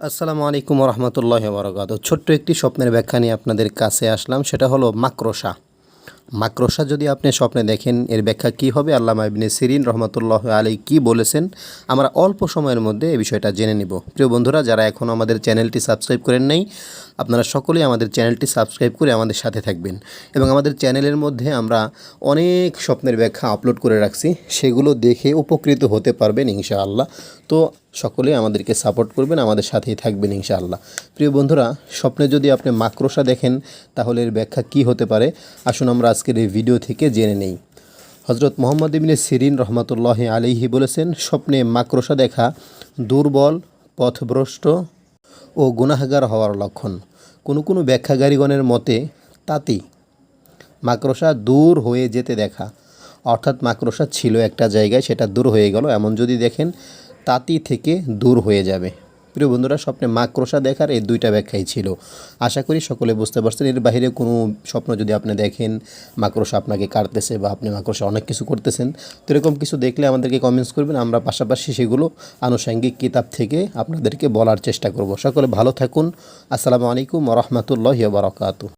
আসসালামু আলাইকুম রহমতুল্লাহ বরকাত ছোট্ট একটি স্বপ্নের ব্যাখ্যা নিয়ে আপনাদের কাছে আসলাম, সেটা হলো মাকড়সা। মাকড়সা যদি আপনি স্বপ্নে দেখেন, এর ব্যাখ্যা কী হবে? আল্লামা ইবনে সিরিন রহমতুল্লাহ আলী কি বলেছেন? আমরা অল্প সময়ের মধ্যে এই বিষয়টা জেনে নিব। প্রিয় বন্ধুরা, যারা এখনও আমাদের চ্যানেলটি সাবস্ক্রাইব করেন নাই, আপনারা সকলেই আমাদের চ্যানেলটি সাবস্ক্রাইব করে আমাদের সাথে থাকবেন। এবং আমাদের চ্যানেলের মধ্যে আমরা অনেক স্বপ্নের ব্যাখ্যা আপলোড করে রাখছি। সেগুলো দেখে উপকৃত হতে পারবেন ইনশাআল্লাহ। তো সকলে আমাদেরকে সাপোর্ট করবেন, আমাদের সাথেই থাকবেন ইনশাআল্লাহ। প্রিয় বন্ধুরা, স্বপ্নে যদি আপনি মাকড়সা দেখেন, তাহলে এর ব্যাখ্যা কী হতে পারে? আসুন আমরা আজকের এই ভিডিও থেকে জেনে নেই। হজরত মোহাম্মদ ইবিনে সিরিন রহমতুল্লাহ আলিহি বলেছেন, স্বপ্নে মাকড়সা দেখা দুর্বল, পথভ্রষ্ট ও গুনাহগার হওয়ার লক্ষণ। কোনো কোনো ব্যাখ্যাকারীগণের মতে তাঁতি মাকড়সা দূর হয়ে যেতে দেখা, অর্থাৎ মাকড়সা ছিল একটা জায়গায়, সেটা দূর হয়ে গেল। এমন যদি দেখেন, তাঁতি থেকে দূর হয়ে যাবে। প্রিয় বন্ধুরা, স্বপ্নে মাকড়সা দেখার এই দুইটা ব্যাখ্যাই ছিল। আশা করি সকলে বুঝতে পারছেন, এর বাইরে কোনো স্বপ্ন যদি আপনি দেখেন মাকড়সা আপনাকে কাটতেছে বা আপনি মাক্রসা অনেক কিছু করতেছেন, তো এরকম কিছু দেখলে আমাদেরকে কমেন্টস করবেন। আমরা পাশাপাশি সেগুলো আনুষঙ্গিক কিতাব থেকে আপনাদেরকে বলার চেষ্টা করব। সকলে ভালো থাকুন। আসসালামু আলাইকুম রহমতুল্লাহ বারকাতু